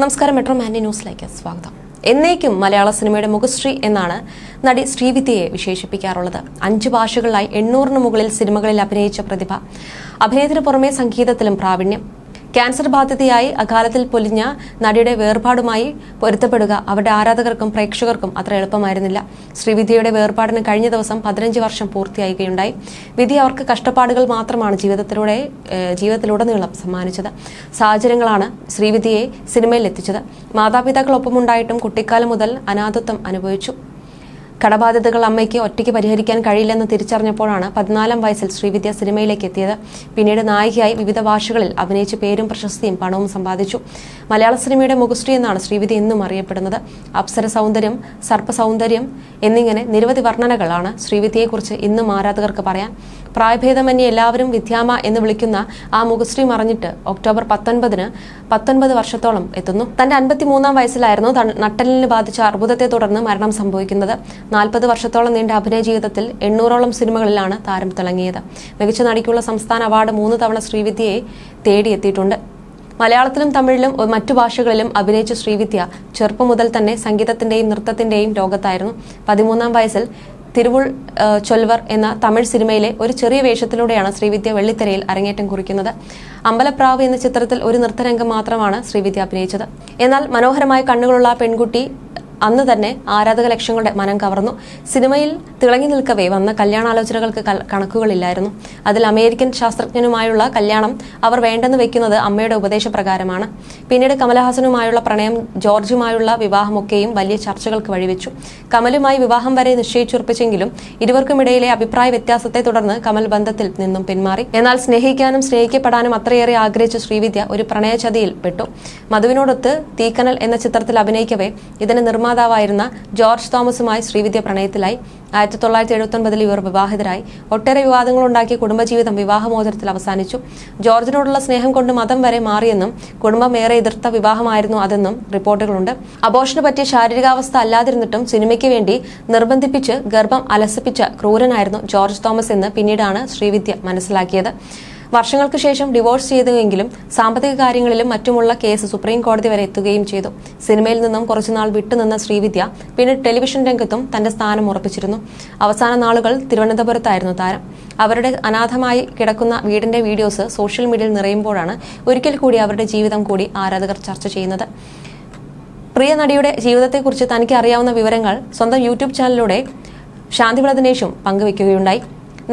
നമസ്കാരം metro Mandy ന്യൂസിലേക്ക് സ്വാഗതം. എന്നേക്കും മലയാള സിനിമയുടെ മുഖശ്രീ എന്നാണ് നടി ശ്രീവിദ്യയെ വിശേഷിപ്പിക്കാറുള്ളത്. അഞ്ച് ഭാഷകളിലായി എണ്ണൂറിന് മുകളിൽ സിനിമകളിൽ അഭിനയിച്ച പ്രതിഭ. അഭിനയത്തിന് പുറമെ സംഗീതത്തിലും പ്രാവീണ്യം. ക്യാൻസർ ബാധിതയായി അകാലത്തിൽ പൊലിഞ്ഞ നടിയുടെ വേർപാടുമായി പൊരുത്തപ്പെടുക അവരുടെ ആരാധകർക്കും പ്രേക്ഷകർക്കും അത്ര എളുപ്പമായിരുന്നില്ല. ശ്രീവിദ്യയുടെ വേർപാടിന് കഴിഞ്ഞ ദിവസം പതിനഞ്ച് വർഷം പൂർത്തിയാകുകയുണ്ടായി വിധി അവർക്ക് കഷ്ടപ്പാടുകൾ മാത്രമാണ് ജീവിതത്തിലൂടെ ജീവിതത്തിലുടനീളം സമ്മാനിച്ചത്. സാഹചര്യങ്ങളാണ് ശ്രീവിദ്യയെ സിനിമയിൽ എത്തിച്ചത് മാതാപിതാക്കളൊപ്പമുണ്ടായിട്ടും കുട്ടിക്കാലം മുതൽ അനാഥത്വം അനുഭവിച്ചു. കടബാധ്യതകൾ അമ്മയ്ക്ക് ഒറ്റയ്ക്ക് പരിഹരിക്കാൻ കഴിയില്ലെന്ന് തിരിച്ചറിഞ്ഞപ്പോഴാണ് പതിനാലാം വയസ്സിൽ ശ്രീവിദ്യ സിനിമയിലേക്ക് എത്തിയത്. പിന്നീട് നായികയായി വിവിധ ഭാഷകളിൽ അഭിനയിച്ച് പേരും പ്രശസ്തിയും പണവും സമ്പാദിച്ചു. മലയാള സിനിമയുടെ മുഖശ്രീ എന്നാണ് ശ്രീവിദ്യ എന്നും അറിയപ്പെടുന്നത്. അപ്സര സൗന്ദര്യം സർപ്പ സൗന്ദര്യം എന്നിങ്ങനെ നിരവധി വർണനകളാണ് ശ്രീവിദ്യയെക്കുറിച്ച് ഇന്നും ആരാധകർക്ക് പറയാൻ പ്രായഭേദമന്യേ എല്ലാവരും വിദ്യാമ എന്ന് വിളിക്കുന്ന ആ മുഖശ്രീ മറിഞ്ഞിട്ട് ഒക്ടോബർ പത്തൊൻപതിന് പത്തൊൻപത് വർഷത്തോളം എത്തുന്നു. തന്റെ അൻപത്തിമൂന്നാം വയസ്സിലായിരുന്നു നട്ടലിന് ബാധിച്ച അർബുദത്തെ തുടർന്ന് മരണം സംഭവിക്കുന്നത്. നാൽപ്പത് വർഷത്തോളം നീണ്ട അഭിനയ ജീവിതത്തിൽ എണ്ണൂറോളം സിനിമകളിലാണ് താരം തിളങ്ങിയത്. മികച്ച നടിക്കുള്ള സംസ്ഥാന അവാർഡ് മൂന്ന് തവണ ശ്രീവിദ്യയെ തേടിയെത്തിയിട്ടുണ്ട്. മലയാളത്തിലും തമിഴിലും മറ്റു ഭാഷകളിലും അഭിനയിച്ച ശ്രീവിദ്യ ചെറുപ്പം മുതൽ തന്നെ സംഗീതത്തിന്റെയും നൃത്തത്തിന്റെയും ലോകത്തായിരുന്നു. പതിമൂന്നാം വയസ്സിൽ തിരുവുൾ ചൊൽവർ എന്ന തമിഴ് സിനിമയിലെ ഒരു ചെറിയ വേഷത്തിലൂടെയാണ് ശ്രീവിദ്യ വെള്ളിത്തിരയിൽ അരങ്ങേറ്റം കുറിക്കുന്നത്. അമ്പലപ്രാവ് എന്ന ചിത്രത്തിൽ ഒരു നൃത്തരംഗം മാത്രമാണ് ശ്രീവിദ്യ അഭിനയിച്ചത്. എന്നാൽ മനോഹരമായ കണ്ണുകളുള്ള പെൺകുട്ടി അന്ന് തന്നെ ആരാധക ലക്ഷങ്ങളുടെ മനം കവർന്നു. സിനിമയിൽ തിളങ്ങി നിൽക്കവേ വന്ന കല്യാണാലോചനകൾക്ക് കണക്കുകളില്ലായിരുന്നു. അതിൽ അമേരിക്കൻ ശാസ്ത്രജ്ഞനുമായുള്ള കല്യാണം അവർ വേണ്ടെന്ന് വെക്കുന്നത് അമ്മയുടെ ഉപദേശപ്രകാരമാണ്. പിന്നീട് കമലഹാസനുമായുള്ള പ്രണയം ജോർജുമായുള്ള വിവാഹമൊക്കെയും വലിയ ചർച്ചകൾക്ക് വഴിവെച്ചു. കമലുമായി വിവാഹം വരെ നിശ്ചയിച്ചുറപ്പിച്ചെങ്കിലും ഇരുവർക്കുമിടയിലെ അഭിപ്രായ വ്യത്യാസത്തെ തുടർന്ന് കമൽ ബന്ധത്തിൽ നിന്നും പിന്മാറി. എന്നാൽ സ്നേഹിക്കാനും സ്നേഹിക്കപ്പെടാനും അത്രയേറെ ആഗ്രഹിച്ച ശ്രീവിദ്യ ഒരു പ്രണയചതിയിൽ പെട്ടു. മധുവിനോടൊത്ത് തീക്കനൽ എന്ന ചിത്രത്തിൽ അഭിനയിക്കവേ ഇതിന് നിർമ്മാതാവായിരുന്ന ജോർജ് തോമസുമായി ശ്രീവിദ്യ പ്രണയത്തിലായി. ആയിരത്തി തൊള്ളായിരത്തി എഴുപത്തൊൻപതിൽ ഇവർ വിവാഹിതരായി. ഒട്ടേറെ വിവാദങ്ങളുണ്ടാക്കിയ കുടുംബജീവിതം വിവാഹമോചനത്തിൽ അവസാനിച്ചു. ജോർജിനോടുള്ള സ്നേഹം കൊണ്ട് മതം വരെ മാറിയെന്നും കുടുംബം ഏറെ എതിർത്ത വിവാഹമായിരുന്നു അതെന്നും റിപ്പോർട്ടുകളുണ്ട്. അബോഷന് പറ്റിയ ശാരീരികാവസ്ഥ അല്ലാതിരുന്നിട്ടും സിനിമയ്ക്ക് വേണ്ടി നിർബന്ധിപ്പിച്ച് ഗർഭം അലസിപ്പിച്ച ക്രൂരനായിരുന്നു ജോർജ് തോമസ് എന്ന് പിന്നീടാണ് ശ്രീവിദ്യ മനസ്സിലാക്കിയത്. വർഷങ്ങൾക്ക് ശേഷം ഡിവോഴ്സ് ചെയ്തുവെങ്കിലും സാമ്പത്തിക കാര്യങ്ങളിലും മറ്റുമുള്ള കേസ് സുപ്രീം കോടതി വരെ എത്തുകയും ചെയ്തു. സിനിമയിൽ നിന്നും കുറച്ചുനാൾ വിട്ടുനിന്ന ശ്രീവിദ്യ പിന്നീട് ടെലിവിഷൻ രംഗത്തും തന്റെ സ്ഥാനം ഉറപ്പിച്ചിരുന്നു. അവസാന നാളുകൾ തിരുവനന്തപുരത്തായിരുന്നു താരം. അവരുടെ അനാഥമായി കിടക്കുന്ന വീടിന്റെ വീഡിയോസ് സോഷ്യൽ മീഡിയയിൽ നിറയുമ്പോഴാണ് ഒരിക്കൽ കൂടി അവരുടെ ജീവിതം കൂടി ആരാധകർ ചർച്ച ചെയ്യുന്നത്. പ്രിയ നടിയുടെ ജീവിതത്തെക്കുറിച്ച് തനിക്ക് അറിയാവുന്ന വിവരങ്ങൾ സ്വന്തം യൂട്യൂബ് ചാനലിലൂടെ ശാന്തിവിള ദിനേശും പങ്കുവയ്ക്കുകയുണ്ടായി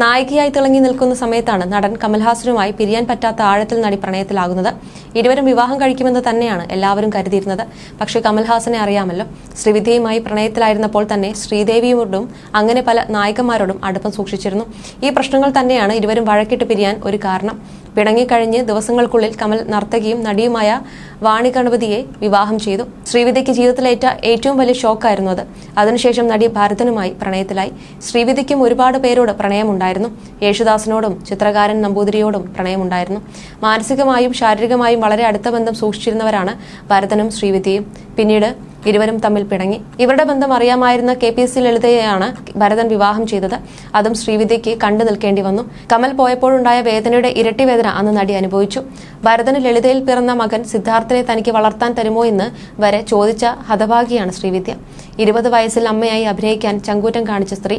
നായികയായി തിളങ്ങി നിൽക്കുന്ന സമയത്താണ് നടൻ കമൽഹാസനുമായി പിരിയാൻ പറ്റാത്ത ആഴത്തിൽ നടി പ്രണയത്തിലാകുന്നത്. ഇരുവരും വിവാഹം കഴിക്കുമെന്ന് തന്നെയാണ് എല്ലാവരും കരുതിയിരുന്നത്. പക്ഷേ കമൽഹാസനെ അറിയാമല്ലോ ശ്രീവിദ്യയുമായി പ്രണയത്തിലായിരുന്നപ്പോൾ തന്നെ ശ്രീദേവിയോടും അങ്ങനെ പല നായികമാരോടും അടുപ്പം സൂക്ഷിച്ചിരുന്നു. ഈ പ്രശ്നങ്ങൾ തന്നെയാണ് ഇരുവരും വഴക്കിട്ട് പിരിയാൻ ഒരു കാരണം. പിണങ്ങിക്കഴിഞ്ഞ് ദിവസങ്ങൾക്കുള്ളിൽ കമൽ നർത്തകിയും നടിയുമായ വാണി ഗണപതിയെ വിവാഹം ചെയ്തു. ശ്രീവിദ്യയ്ക്ക് ജീവിതത്തിലേറ്റ ഏറ്റവും വലിയ ഷോക്കായിരുന്നു അത്. അതിനുശേഷം നടി ഭാരതനുമായി പ്രണയത്തിലായി. ശ്രീവിദ്യയ്ക്കും ഒരുപാട് പേരോട് പ്രണയമുണ്ടായിരുന്നു. യേശുദാസിനോടും ചിത്രകാരൻ നമ്പൂതിരിയോടും പ്രണയമുണ്ടായിരുന്നു. മാനസികമായും ശാരീരികമായും വളരെ അടുത്ത ബന്ധം സൂക്ഷിച്ചിരുന്നവരാണ് ഭരതനും ശ്രീവിദ്യയും. പിന്നീട് ഇരുവരും തമ്മിൽ പിണങ്ങി. ഇവരുടെ ബന്ധം അറിയാമായിരുന്ന കെ പി സി ലളിതയെയാണ് ഭരതൻ വിവാഹം ചെയ്തത്. അതും ശ്രീവിദ്യയ്ക്ക് കണ്ടു നിൽക്കേണ്ടി വന്നു. കമൽ പോയപ്പോഴുണ്ടായ വേദനയുടെ ഇരട്ടി വേദന അന്ന് നടി അനുഭവിച്ചു. ഭരതന് ലളിതയിൽ പിറന്ന മകൻ സിദ്ധാർത്ഥനെ തനിക്ക് വളർത്താൻ തരുമോ എന്ന് വരെ ചോദിച്ച ഹതഭാഗിയാണ് ശ്രീവിദ്യ. ഇരുപത് വയസ്സിൽ അമ്മയായി അഭിനയിക്കാൻ ചങ്കൂറ്റം കാണിച്ച സ്ത്രീ.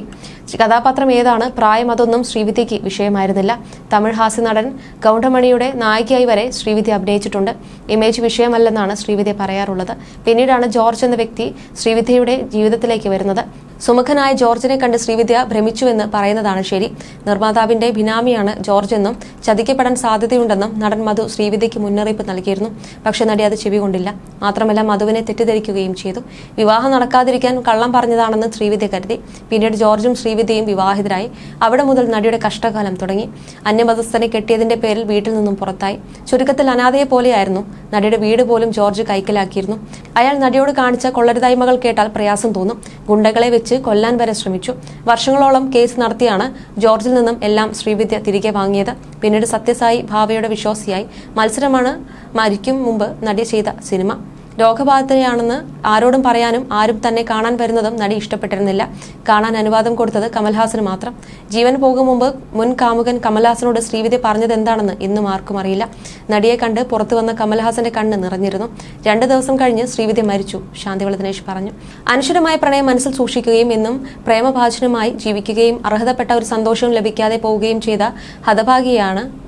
കഥാപാത്രം ഏതാണ്? പ്രായം അതൊന്നും ശ്രീവിദ്യയ്ക്ക് വിഷയമായിരുന്നില്ല. തമിഴ് ഹാസ്യ നടൻ ഗൗണ്ടമണിയുടെ നായികയായി വരെ ശ്രീവിദ്യ അഭിനയിച്ചിട്ടുണ്ട്. ഇമേജ് വിഷയമല്ലെന്നാണ് ശ്രീവിദ്യ പറയാറുള്ളത്. പിന്നീടാണ് ജോർജ് എന്ന വ്യക്തി ശ്രീവിദ്യയുടെ ജീവിതത്തിലേക്ക് വരുന്നത് സുമുഖനായ ജോർജിനെ കണ്ട് ശ്രീവിദ്യ ഭ്രമിച്ചുവെന്ന് പറയുന്നതാണ് ശരി. നിർമ്മാതാവിന്റെ ബിനാമിയാണ് ജോർജ് എന്നും ചതിക്കപ്പെടാൻ സാധ്യതയുണ്ടെന്നും നടൻ മധു ശ്രീവിദ്യയ്ക്ക് മുന്നറിയിപ്പ് നൽകിയിരുന്നു. പക്ഷെ നടി അത് ചെവികൊണ്ടില്ല മാത്രമല്ല മധുവിനെ തെറ്റിദ്ധരിക്കുകയും ചെയ്തു. വിവാഹം നടക്കാതിരിക്കാൻ കള്ളം പറഞ്ഞതാണെന്ന് ശ്രീവിദ്യ കരുതി. പിന്നീട് ജോർജും ശ്രീവിദ്യയും വിവാഹിതരായി. അവിടെ മുതൽ നടിയുടെ കഷ്ടകാലം തുടങ്ങി. അന്യമതസ്ഥനെ കെട്ടിയതിന്റെ പേരിൽ വീട്ടിൽ നിന്നും പുറത്തായി. ചുരുക്കത്തിൽ അനാഥയെ പോലെയായിരുന്നു നടിയുടെ വീട് പോലും ജോർജ് കൈക്കലാക്കിയിരുന്നു. അയാൾ നടിയോട് കാണിച്ച കൊള്ളരുതായ്മകൾ കേട്ടാൽ പ്രയാസം തോന്നും. ഗുണ്ടകളെ വെച്ച് കൊല്ലാൻ വരെ ശ്രമിച്ചു. വർഷങ്ങളോളം കേസ് നടത്തിയാണ് ജോർജിൽ നിന്നും എല്ലാം ശ്രീവിദ്യ തിരികെ വാങ്ങിയത്. പിന്നീട് സത്യസായി ഭാവയുടെ വിശ്വാസിയായി മത്സരമാണ് മരിക്കും മുമ്പ് നടി ചെയ്ത സിനിമ. രോഗബാധിതയാണെന്ന് ആരോടും പറയാനും ആരും തന്നെ കാണാൻ വരുന്നതും നടി ഇഷ്ടപ്പെട്ടിരുന്നില്ല. കാണാൻ അനുവാദം കൊടുത്തത് കമൽഹാസന് മാത്രം. ജീവൻ പോകും മുമ്പ് മുൻ കാമുകൻ കമൽഹാസനോട് ശ്രീവിദ്യ പറഞ്ഞത് എന്താണെന്ന് ഇന്നും ആർക്കും അറിയില്ല. നടിയെ കണ്ട് പുറത്തു വന്ന കമൽഹാസന്റെ കണ്ണ് നിറഞ്ഞിരുന്നു. രണ്ടു ദിവസം കഴിഞ്ഞ് ശ്രീവിദ്യ മരിച്ചു ശാന്തിവള ദിനേശ് പറഞ്ഞു. അനശ്വരമായ പ്രണയം മനസ്സിൽ സൂക്ഷിക്കുകയും എന്നും പ്രേമഭാജനമായി ജീവിക്കുകയും അർഹതപ്പെട്ട ഒരു സന്തോഷവും ലഭിക്കാതെ പോവുകയും ചെയ്ത ഹതഭാഗിയാണ്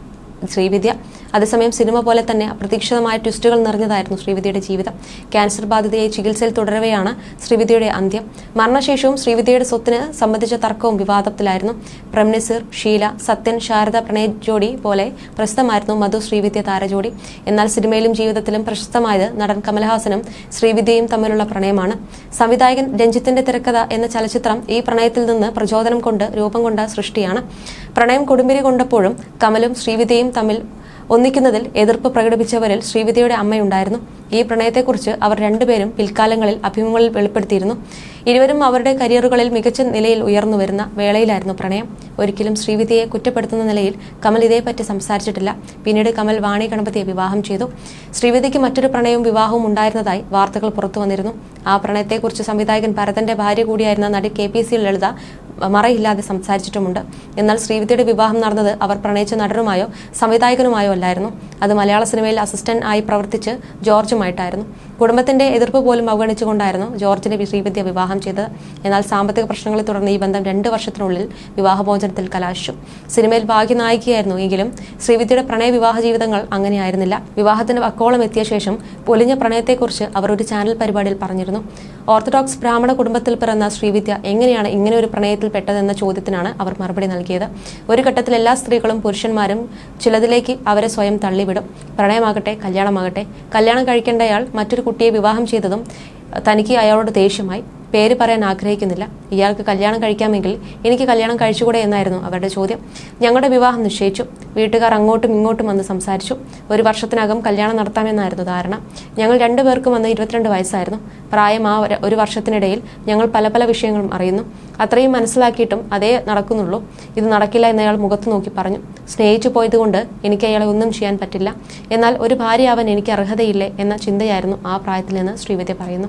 ശ്രീവിദ്യ. അതേസമയം സിനിമ പോലെ തന്നെ അപ്രതീക്ഷിതമായ ട്വിസ്റ്റുകൾ നിറഞ്ഞതായിരുന്നു ശ്രീവിദ്യയുടെ ജീവിതം. ക്യാൻസർ ബാധിതയായി ചികിത്സയിൽ തുടരവെയാണ് ശ്രീവിദ്യയുടെ അന്ത്യം. മരണശേഷവും ശ്രീവിദ്യയുടെ സ്വത്തിന് സംബന്ധിച്ച തർക്കവും വിവാദത്തിലായിരുന്നു. പ്രംനസീർ ഷീല സത്യൻ ശാരദ പ്രണയ ജോഡി പോലെ പ്രശസ്തമായിരുന്നു മധു ശ്രീവിദ്യ താരജോഡി എന്നാൽ സിനിമയിലും ജീവിതത്തിലും പ്രശസ്തമായത് നടൻ കമൽഹാസനും ശ്രീവിദ്യയും തമ്മിലുള്ള പ്രണയമാണ്. സംവിധായകൻ രഞ്ജിത്തിന്റെ തിരക്കഥ എന്ന ചലച്ചിത്രം ഈ പ്രണയത്തിൽ നിന്ന് പ്രചോദനം കൊണ്ട് രൂപം കൊണ്ട സൃഷ്ടിയാണ്. പ്രണയം കൊടുമ്പിരി കൊണ്ടപ്പോഴും കമലും ശ്രീവിദ്യയും തമ്മിൽ ഒന്നിക്കുന്നതിൽ എതിർപ്പ് പ്രകടിപ്പിച്ചവരിൽ ശ്രീവിദ്യയുടെ അമ്മയുണ്ടായിരുന്നു ഈ പ്രണയത്തെക്കുറിച്ച് അവർ രണ്ടുപേരും പിൽക്കാലങ്ങളിൽ അഭിമുഖങ്ങളിൽ വെളിപ്പെടുത്തിയിരുന്നു. ഇരുവരും അവരുടെ കരിയറുകളിൽ മികച്ച നിലയിൽ ഉയർന്നു വരുന്ന വേളയിലായിരുന്നു പ്രണയം. ഒരിക്കലും ശ്രീവിദ്യയെ കുറ്റപ്പെടുത്തുന്ന നിലയിൽ കമൽ ഇതേപ്പറ്റി സംസാരിച്ചിട്ടില്ല. പിന്നീട് കമൽ വാണി ഗണപതിയെ വിവാഹം ചെയ്തു. ശ്രീവിദ്യയ്ക്ക് മറ്റൊരു പ്രണയവും വിവാഹവും ഉണ്ടായിരുന്നതായി വാർത്തകൾ പുറത്തു വന്നിരുന്നു. ആ പ്രണയത്തെക്കുറിച്ച് സംവിധായകൻ ഭരതന്റെ ഭാര്യ കൂടിയായിരുന്ന നടി കെ പി സി ലളിത മറയില്ലാതെ സംസാരിച്ചിട്ടുമുണ്ട്. എന്നാൽ ശ്രീവിദ്യയുടെ വിവാഹം നടന്നത് അവർ പ്രണയിച്ച നടനുമായോ സംവിധായകനുമായോ അല്ലായിരുന്നു. അത് മലയാള സിനിമയിൽ അസിസ്റ്റന്റ് ആയി പ്രവർത്തിച്ച് ജോർജുമായിട്ടായിരുന്നു കുടുംബത്തിന്റെ എതിർപ്പ് പോലും അവഗണിച്ചുകൊണ്ടായിരുന്നു ജോർജിനെ ശ്രീവിദ്യ വിവാഹം ചെയ്തത്. എന്നാൽ സാമ്പത്തിക പ്രശ്നങ്ങളെ തുടർന്ന് ഈ ബന്ധം രണ്ട് വർഷത്തിനുള്ളിൽ വിവാഹമോചനത്തിൽ കലാശിച്ചു. സിനിമയിൽ ഭാഗ്യനായികയായിരുന്നു എങ്കിലും ശ്രീവിദ്യയുടെ പ്രണയ വിവാഹ ജീവിതങ്ങൾ അങ്ങനെയായിരുന്നില്ല. വിവാഹത്തിന്റെ വക്കോളം എത്തിയ ശേഷം പൊലിഞ്ഞ പ്രണയത്തെക്കുറിച്ച് അവർ ഒരു ചാനൽ പരിപാടിയിൽ പറഞ്ഞിരുന്നു. ഓർത്തഡോക്സ് ബ്രാഹ്മണ കുടുംബത്തിൽ പിറന്ന ശ്രീവിദ്യ എങ്ങനെയാണ് ഇങ്ങനെ ഒരു പ്രണയത്തിൽ പെട്ടതെന്ന ചോദ്യത്തിനാണ് അവർ മറുപടി നൽകിയത്. ഒരു ഘട്ടത്തിൽ എല്ലാ സ്ത്രീകളും പുരുഷന്മാരും ചിലതിലേക്ക് അവരെ സ്വയം തള്ളിവിടും. പ്രണയമാകട്ടെ കല്യാണമാകട്ടെ. കല്യാണം കഴിക്കേണ്ടയാൾ മറ്റൊരു കുട്ടിയെ വിവാഹം ചെയ്തതും തനിക്ക് അയാളോട് ദേഷ്യമായി. പേര് പറയാൻ ആഗ്രഹിക്കുന്നില്ല. ഇയാൾക്ക് കല്യാണം കഴിക്കാമെങ്കിൽ എനിക്ക് കല്യാണം കഴിച്ചുകൂടെ എന്നായിരുന്നു അവരുടെ ചോദ്യം. ഞങ്ങളുടെ വിവാഹം നിശ്ചയിച്ചു. വീട്ടുകാർ അങ്ങോട്ടും ഇങ്ങോട്ടും വന്ന് സംസാരിച്ചു. ഒരു വർഷത്തിനകം കല്യാണം നടത്താമെന്നായിരുന്നു ധാരണ. ഞങ്ങൾ രണ്ടുപേർക്കും വന്ന് ഇരുപത്തിരണ്ട് വയസ്സായിരുന്നു. പ്രായം ആ ഒരു- വർഷത്തിനിടയിൽ ഞങ്ങൾ പല പല വിഷയങ്ങളും അറിയുന്നു. അത്രയും മനസ്സിലാക്കിയിട്ടും അതേ നടക്കുന്നുള്ളൂ. ഇത് നടക്കില്ല എന്ന് അയാൾ മുഖത്ത് നോക്കി പറഞ്ഞു. സ്നേഹിച്ചു പോയതുകൊണ്ട് എനിക്ക് അയാളെ ഒന്നും ചെയ്യാൻ പറ്റില്ല. എന്നാൽ ഒരു ഭാര്യ ഭാര്യയാവാൻ എനിക്ക് അർഹതയില്ലേ എന്ന ചിന്തയായിരുന്നു ആ പ്രായത്തിൽ നിന്ന് ശ്രീവിദ്യ പറയുന്നു.